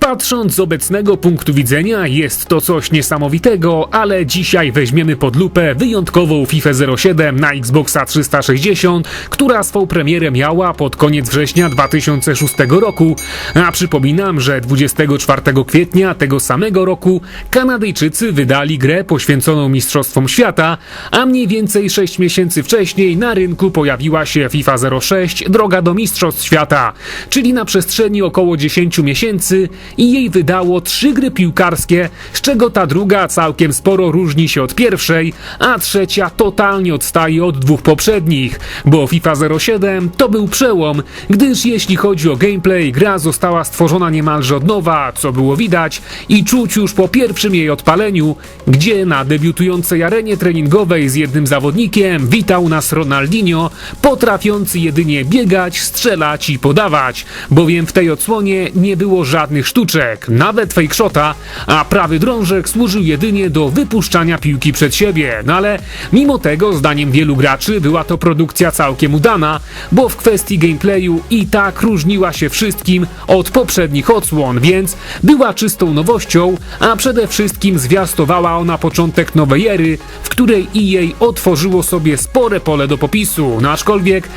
Patrząc z obecnego punktu widzenia, jest to coś niesamowitego, ale dzisiaj weźmiemy pod lupę wyjątkową FIFA 07 na Xboxa 360, która swą premierę miała pod koniec września 2006 roku. A przypominam, że 24 kwietnia tego samego roku Kanadyjczycy wydali grę poświęconą Mistrzostwom Świata, a mniej więcej 6 miesięcy wcześniej na rynku pojawiła się FIFA 06 Droga do Mistrzostw Świata, czyli na przestrzeni około 10 miesięcy i jej wydało trzy gry piłkarskie, z czego ta druga całkiem sporo różni się od pierwszej, a trzecia totalnie odstaje od dwóch poprzednich, bo FIFA 07 to był przełom, gdyż jeśli chodzi o gameplay, gra została stworzona niemalże od nowa, co było widać i czuć już po pierwszym jej odpaleniu, gdzie na debiutującej arenie treningowej z jednym zawodnikiem witał nas Ronaldinho, potrafiący jedynie biegać, strzelać i podawać, bowiem w tej odsłonie nie było żadnych sztuczek, nawet fake shota, a prawy drążek służył jedynie do wypuszczania piłki przed siebie. No ale mimo tego, zdaniem wielu graczy, była to produkcja całkiem udana, bo w kwestii gameplayu i tak różniła się wszystkim od poprzednich odsłon, więc była czystą nowością, a przede wszystkim zwiastowała ona początek nowej ery, w której EA otworzyło sobie spore pole do popisu. No aczkolwiek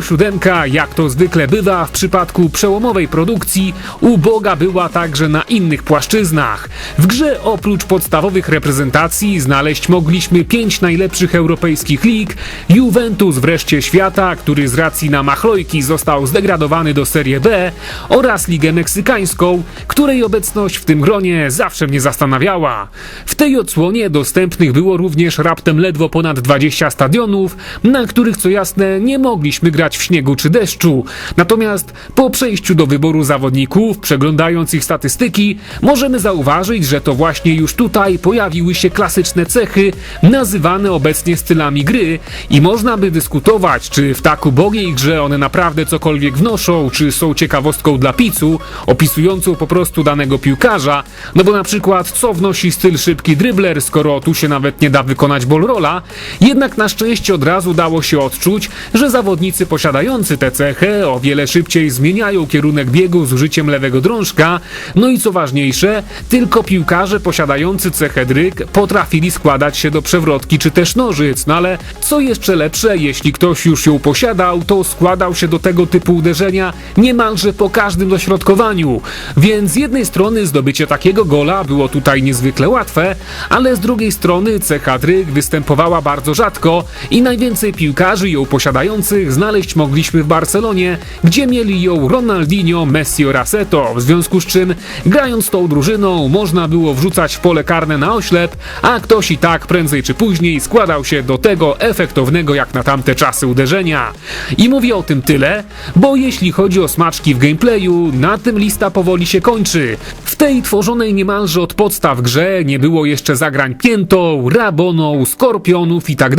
07, jak to zwykle bywa w przypadku przełomowej produkcji, uboga była także na innych płaszczyznach. W grze oprócz podstawowych reprezentacji znaleźć mogliśmy pięć najlepszych europejskich lig, Juventus wreszcie świata, który z racji na machlojki został zdegradowany do Serie B oraz Ligę Meksykańską, której obecność w tym gronie zawsze mnie zastanawiała. W tej odsłonie dostępnych było również raptem ledwo ponad 20 stadionów, na których co jasne nie mogliśmy grać w śniegu czy deszczu. Natomiast po przejściu do wyboru zawodników, przeglądając statystyki, możemy zauważyć, że to właśnie już tutaj pojawiły się klasyczne cechy, nazywane obecnie stylami gry i można by dyskutować, czy w tak ubogiej grze one naprawdę cokolwiek wnoszą, czy są ciekawostką dla picu, opisującą po prostu danego piłkarza, no bo na przykład co wnosi styl szybki dribbler, skoro tu się nawet nie da wykonać ball rolla, jednak na szczęście od razu dało się odczuć, że zawodnicy posiadający tę cechę o wiele szybciej zmieniają kierunek biegu z użyciem lewego drążka, no i co ważniejsze, tylko piłkarze posiadający cechę dryg potrafili składać się do przewrotki czy też nożyc, no ale co jeszcze lepsze, jeśli ktoś już ją posiadał, to składał się do tego typu uderzenia niemalże po każdym dośrodkowaniu, więc z jednej strony zdobycie takiego gola było tutaj niezwykle łatwe, ale z drugiej strony cecha dryg występowała bardzo rzadko i najwięcej piłkarzy ją posiadających znaleźć mogliśmy w Barcelonie, gdzie mieli ją Ronaldinho, Messi oraz Eto, w związku z czym grając tą drużyną można było wrzucać w pole karne na oślep, a ktoś i tak prędzej czy później składał się do tego efektownego jak na tamte czasy uderzenia. I mówię o tym tyle, bo jeśli chodzi o smaczki w gameplayu, na tym lista powoli się kończy. W tej tworzonej niemalże od podstaw grze nie było jeszcze zagrań piętą, raboną, skorpionów i tak.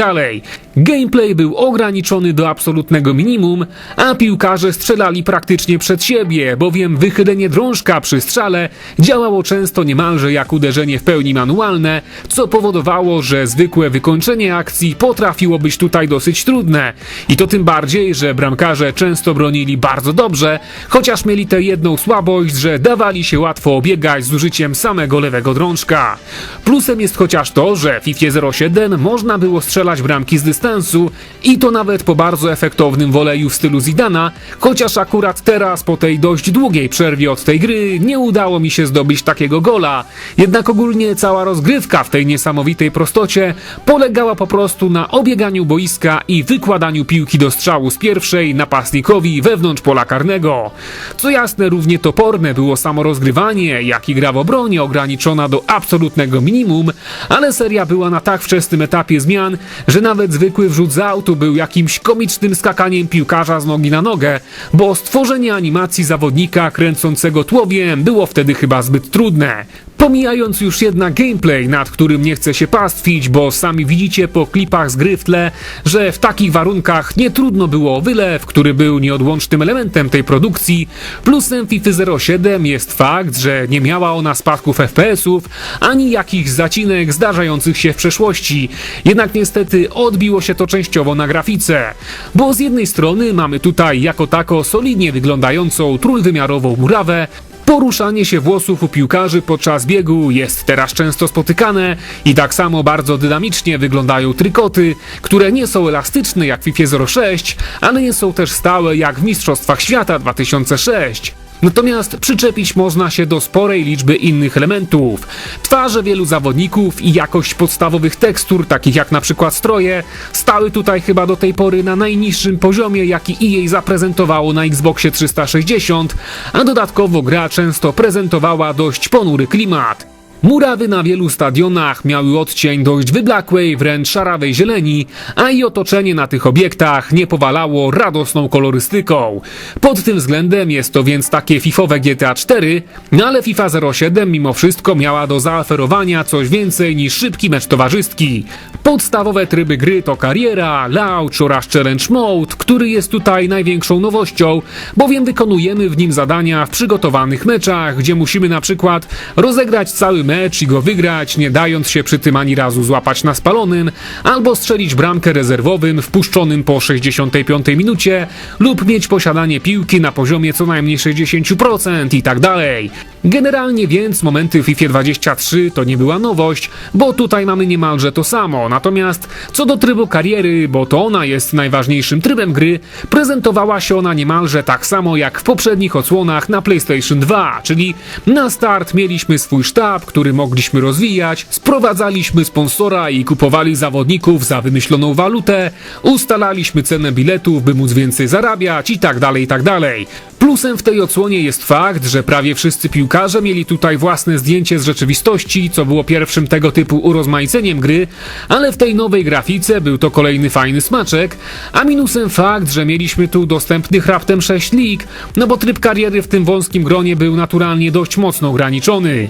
Gameplay był ograniczony do absolutnego minimum, a piłkarze strzelali praktycznie przed siebie, bowiem wychylenie drążka przy strzale działało często niemalże jak uderzenie w pełni manualne, co powodowało, że zwykłe wykończenie akcji potrafiło być tutaj dosyć trudne. I to tym bardziej, że bramkarze często bronili bardzo dobrze, chociaż mieli tę jedną słabość, że dawali się łatwo obiegać z użyciem samego lewego drążka. Plusem jest chociaż to, że w FIFA 07 można było strzelać bramki z dystansu i to nawet po bardzo efektownym woleju w stylu Zidana, chociaż akurat teraz po tej dość długiej przerwie od tej gry nie udało mi się zdobyć takiego gola. Jednak ogólnie cała rozgrywka w tej niesamowitej prostocie polegała po prostu na obieganiu boiska i wykładaniu piłki do strzału z pierwszej napastnikowi wewnątrz pola karnego. Co jasne, równie toporne było samo rozgrywanie, jak i gra w obronie ograniczona do absolutnego minimum, ale seria była na tak wczesnym etapie zmian, że nawet zwykły wrzut z autu był jakimś komicznym skakaniem piłkarza z nogi na nogę, bo stworzenie animacji zawodnika kręcącego tłowiem było wtedy chyba zbyt trudne. Pomijając już jednak gameplay, nad którym nie chcę się pastwić, bo sami widzicie po klipach z gry w tle, że w takich warunkach nie trudno było wylew, który był nieodłącznym elementem tej produkcji. Plusem FIFA 07 jest fakt, że nie miała ona spadków FPS-ów, ani jakichś zacinek zdarzających się w przeszłości. Jednak niestety odbiło się to częściowo na grafice, bo z jednej strony mamy tutaj jako tako solidnie wyglądającą trójwymiarową murawę, Poruszanie się włosów u piłkarzy podczas biegu jest teraz często spotykane i tak samo bardzo dynamicznie wyglądają trykoty, które nie są elastyczne jak w FIFA 06, ale nie są też stałe jak w Mistrzostwach Świata 2006. Natomiast przyczepić można się do sporej liczby innych elementów. Twarze wielu zawodników i jakość podstawowych tekstur, takich jak na przykład stroje, stały tutaj chyba do tej pory na najniższym poziomie, jaki EA zaprezentowało na Xboxie 360, a dodatkowo gra często prezentowała dość ponury klimat. Murawy na wielu stadionach miały odcień dość wyblakłej, wręcz szarawej zieleni, a i otoczenie na tych obiektach nie powalało radosną kolorystyką. Pod tym względem jest to więc takie fifowe GTA 4, no ale FIFA 07 mimo wszystko miała do zaoferowania coś więcej niż szybki mecz towarzyski. Podstawowe tryby gry to kariera, launch oraz challenge mode, który jest tutaj największą nowością, bowiem wykonujemy w nim zadania w przygotowanych meczach, gdzie musimy na przykład rozegrać cały mecz i go wygrać, nie dając się przy tym ani razu złapać na spalonym, albo strzelić bramkę rezerwowym wpuszczonym po 65 minucie, lub mieć posiadanie piłki na poziomie co najmniej 60% i tak dalej. Generalnie więc momenty w FIFA 23 to nie była nowość, bo tutaj mamy niemalże to samo. Natomiast co do trybu kariery, bo to ona jest najważniejszym trybem gry, prezentowała się ona niemalże tak samo jak w poprzednich odsłonach na PlayStation 2, czyli na start mieliśmy swój sztab, który mogliśmy rozwijać, sprowadzaliśmy sponsora i kupowali zawodników za wymyśloną walutę, ustalaliśmy cenę biletów, by móc więcej zarabiać i tak dalej, i tak dalej. Plusem w tej odsłonie jest fakt, że prawie wszyscy piłkarze mieli tutaj własne zdjęcie z rzeczywistości, co było pierwszym tego typu urozmaiceniem gry, ale w tej nowej grafice był to kolejny fajny smaczek, a minusem fakt, że mieliśmy tu dostępnych raptem 6 lig, no bo tryb kariery w tym wąskim gronie był naturalnie dość mocno ograniczony.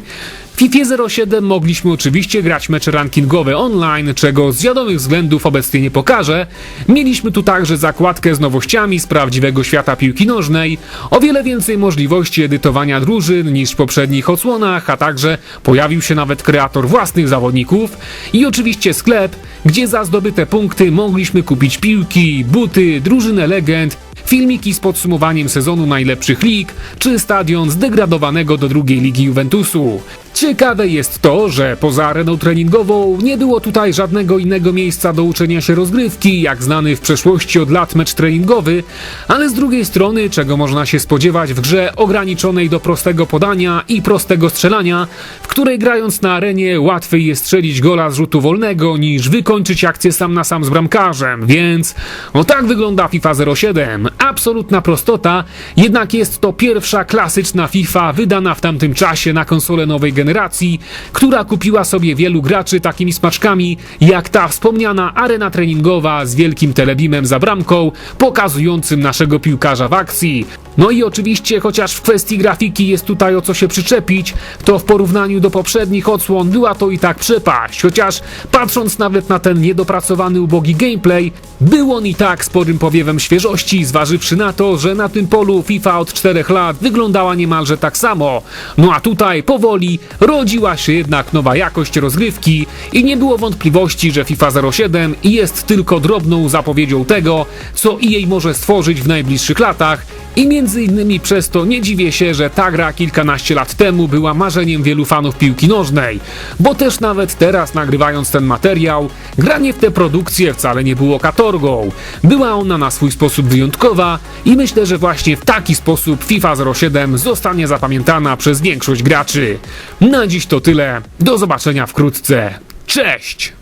W FIFA 07 mogliśmy oczywiście grać mecze rankingowe online, czego z wiadomych względów obecnie nie pokażę. Mieliśmy tu także zakładkę z nowościami z prawdziwego świata piłki nożnej, o wiele więcej możliwości edytowania drużyn niż w poprzednich odsłonach, a także pojawił się nawet kreator własnych zawodników i oczywiście sklep, gdzie za zdobyte punkty mogliśmy kupić piłki, buty, drużynę legend, filmiki z podsumowaniem sezonu najlepszych lig, czy stadion zdegradowanego do drugiej ligi Juventusu. Ciekawe jest to, że poza areną treningową nie było tutaj żadnego innego miejsca do uczenia się rozgrywki, jak znany w przeszłości od lat mecz treningowy, ale z drugiej strony, czego można się spodziewać w grze ograniczonej do prostego podania i prostego strzelania, w której grając na arenie łatwiej jest strzelić gola z rzutu wolnego niż wykończyć akcję sam na sam z bramkarzem, więc o tak wygląda FIFA 07. Absolutna prostota, jednak jest to pierwsza klasyczna FIFA wydana w tamtym czasie na konsolę nowej generacji, która kupiła sobie wielu graczy takimi smaczkami, jak ta wspomniana arena treningowa z wielkim telebimem za bramką, pokazującym naszego piłkarza w akcji. No i oczywiście, chociaż w kwestii grafiki jest tutaj o co się przyczepić, to w porównaniu do poprzednich odsłon była to i tak przepaść, chociaż patrząc nawet na ten niedopracowany ubogi gameplay, był on i tak sporym powiewem świeżości, zważywszy na to, że na tym polu FIFA od 4 lat wyglądała niemalże tak samo. No a tutaj powoli rodziła się jednak nowa jakość rozgrywki i nie było wątpliwości, że FIFA 07 jest tylko drobną zapowiedzią tego, co EA może stworzyć w najbliższych latach i między innymi przez to nie dziwię się, że ta gra kilkanaście lat temu była marzeniem wielu fanów piłki nożnej, bo też nawet teraz nagrywając ten materiał, granie w tę produkcję wcale nie było katorgą. Była ona na swój sposób wyjątkowa i myślę, że właśnie w taki sposób FIFA 07 zostanie zapamiętana przez większość graczy. Na dziś to tyle, do zobaczenia wkrótce. Cześć!